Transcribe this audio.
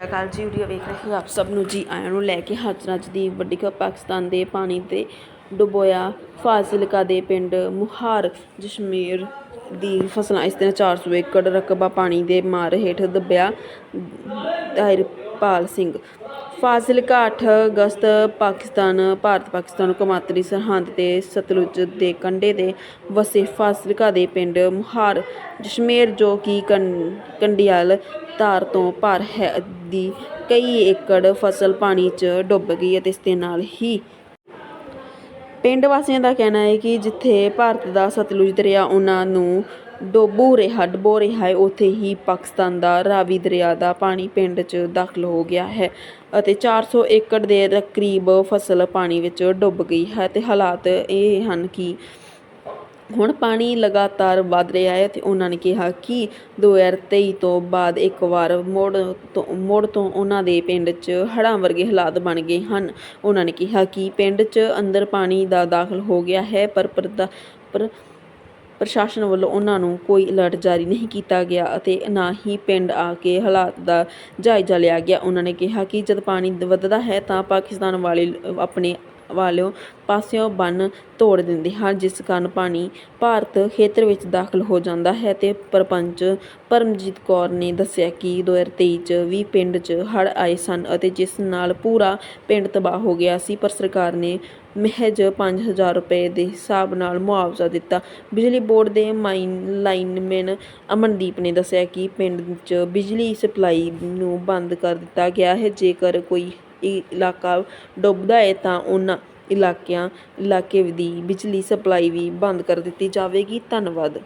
ਸਤਿ ਅਕਾਲ ਜੀ, ਵੀਡੀਓ ਵੇਖ ਰਹੇ ਆਪ ਸਭ ਨੂੰ? ਜੀ ਆਇਆਂ ਨੂੰ ਲੈ ਕੇ ਹਾਜ਼ਰ ਅੱਜ ਦੀ ਵੱਡੀ ਖਬਰ ਪਾਕਿਸਤਾਨ ਦੇ ਪਾਣੀ ਤੇ ਡੁਬੋਇਆ ਫਾਜ਼ਿਲਕਾ ਦੇ ਪਿੰਡ ਮੁਹਾਰ ਜਸ਼ਮੀਰ ਦੀ ਫਸਲਾਂ, ਇਸ ਦਿਨ 400 ਏਕੜ ਰਕਬਾ ਪਾਣੀ ਦੇ ਮਾਰ ਹੇਠ ਦੱਬਿਆ ਤਾਹਿਰਪਾਲ ਸਿੰਘ। ਫਾਜ਼ਿਲਕਾ 8 ਅਗਸਤ ਪਾਕਿਸਤਾਨ, ਭਾਰਤ ਪਾਕਿਸਤਾਨ ਕੌਮਾਂਤਰੀ ਸਰਹੰਦ ਤੇ ਸਤਲੁਜ ਦੇ ਕੰਢੇ ਦੇ ਵਸੇ ਫਾਜ਼ਿਲਕਾ ਦੇ ਪਿੰਡ ਮੁਹਾਰ ਜਸ਼ਮੇਰ, ਜੋ ਕਿ ਕੰਡਿਆਲ ਧਾਰ ਤੋਂ ਭਾਰ ਹੈ, ਦੀ ਕਈ ਏਕੜ ਫਸਲ ਪਾਣੀ 'ਚ ਡੁੱਬ ਗਈ ਅਤੇ ਇਸ ਦੇ ਨਾਲ ਹੀ ਪਿੰਡ ਵਾਸੀਆਂ ਦਾ ਕਹਿਣਾ ਹੈ ਕਿ ਜਿੱਥੇ ਭਾਰਤ ਦਾ ਸਤਲੁਜ ਦਰਿਆ, ਉਹਨਾਂ ਨੂੰ ਡੋਬੂ ਰਿਹਾ, ਡਬੋ ਰਿਹਾ ਹੈ, ਉੱਥੇ ਹੀ ਪਾਕਿਸਤਾਨ ਦਾ ਰਾਵੀ ਦਰਿਆ ਦਾ ਪਾਣੀ ਪਿੰਡ 'ਚ ਦਾਖਲ ਹੋ ਗਿਆ ਹੈ ਅਤੇ 400 ਏਕੜ ਦੇ ਕਰੀਬ ਫਸਲ ਪਾਣੀ ਵਿੱਚ ਡੁੱਬ ਗਈ ਹੈ ਤੇ ਹਾਲਾਤ ਇਹ ਹਨ ਕਿ ਹੁਣ ਪਾਣੀ ਲਗਾਤਾਰ ਵੱਧ ਰਿਹਾ ਹੈ ਅਤੇ ਉਹਨਾਂ ਨੇ ਕਿਹਾ ਕਿ 2023 ਤੋਂ ਬਾਅਦ ਇੱਕ ਵਾਰ ਮੁੜ ਤੋਂ ਮੁੜ ਤੋਂ ਉਹਨਾਂ ਦੇ ਪਿੰਡ 'ਚ ਹੜ੍ਹਾਂ ਵਰਗੇ ਹਾਲਾਤ ਬਣ ਗਏ ਹਨ। ਉਹਨਾਂ ਨੇ ਕਿਹਾ ਕਿ ਪਿੰਡ 'ਚ ਅੰਦਰ ਪਾਣੀ ਦਾ ਦਾਖਲ ਹੋ ਗਿਆ ਹੈ, ਪਰ ਪ੍ਰਦਾ, ਪਰ ਪ੍ਰਸ਼ਾਸਨ ਵੱਲੋਂ ਉਹਨਾਂ ਨੂੰ ਕੋਈ ਅਲਰਟ ਜਾਰੀ ਨਹੀਂ ਕੀਤਾ ਗਿਆ ਅਤੇ ਨਾ ਹੀ ਪਿੰਡ ਆ ਕੇ ਹਾਲਾਤ ਦਾ ਜਾਇਜ਼ਾ ਲਿਆ ਗਿਆ। ਉਹਨਾਂ ਨੇ ਕਿਹਾ ਕਿ ਜਦ ਪਾਣੀ ਵੱਧਦਾ ਹੈ ਤਾਂ ਪਾਕਿਸਤਾਨ ਵਾਲੇ ਆਪਣੇ ਵਾਲਿਓ ਪਾਸਿਓਂ ਬੰਨ ਤੋੜ ਦਿੰਦੇ ਹਨ ਜਿਸ ਕਾਰਨ ਪਾਣੀ ਭਾਰਤ ਖੇਤਰ ਵਿੱਚ ਦਾਖਲ ਹੋ ਜਾਂਦਾ ਹੈ ਤੇ ਸਰਪੰਚ ਪਰਮਜੀਤ ਕੌਰ ਨੇ ਦੱਸਿਆ ਕਿ 2023 ਚ ਵੀ ਪਿੰਡ 'ਚ ਹੜ੍ਹ ਆਏ ਸਨ ਅਤੇ ਜਿਸ ਨਾਲ ਪੂਰਾ ਪਿੰਡ ਤਬਾਹ ਹੋ ਗਿਆ ਸੀ, ਪਰ ਸਰਕਾਰ ਨੇ ਮਹਿਜ 5000 ਰੁਪਏ ਦੇ ਹਿਸਾਬ ਨਾਲ ਮੁਆਵਜ਼ਾ ਦਿੱਤਾ। ਬਿਜਲੀ ਬੋਰਡ ਦੇ ਮਾਈਨ, ਲਾਈਨਮੈਨ ਅਮਨਦੀਪ ਨੇ ਦੱਸਿਆ ਕਿ ਪਿੰਡ 'ਚ ਬਿਜਲੀ ਸਪਲਾਈ ਨੂੰ ਬੰਦ ਕਰ ਦਿੱਤਾ ਗਿਆ ਹੈ, ਜੇਕਰ ਕੋਈ ਇਲਾਕਾ ਡੁੱਬਦਾ ਹੈ ਤਾਂ ਉਹਨਾਂ ਇਲਾਕਿਆਂ, ਇਲਾਕੇ ਦੀ ਬਿਜਲੀ ਸਪਲਾਈ ਵੀ ਬੰਦ ਕਰ ਦਿੱਤੀ ਜਾਵੇਗੀ। ਧੰਨਵਾਦ।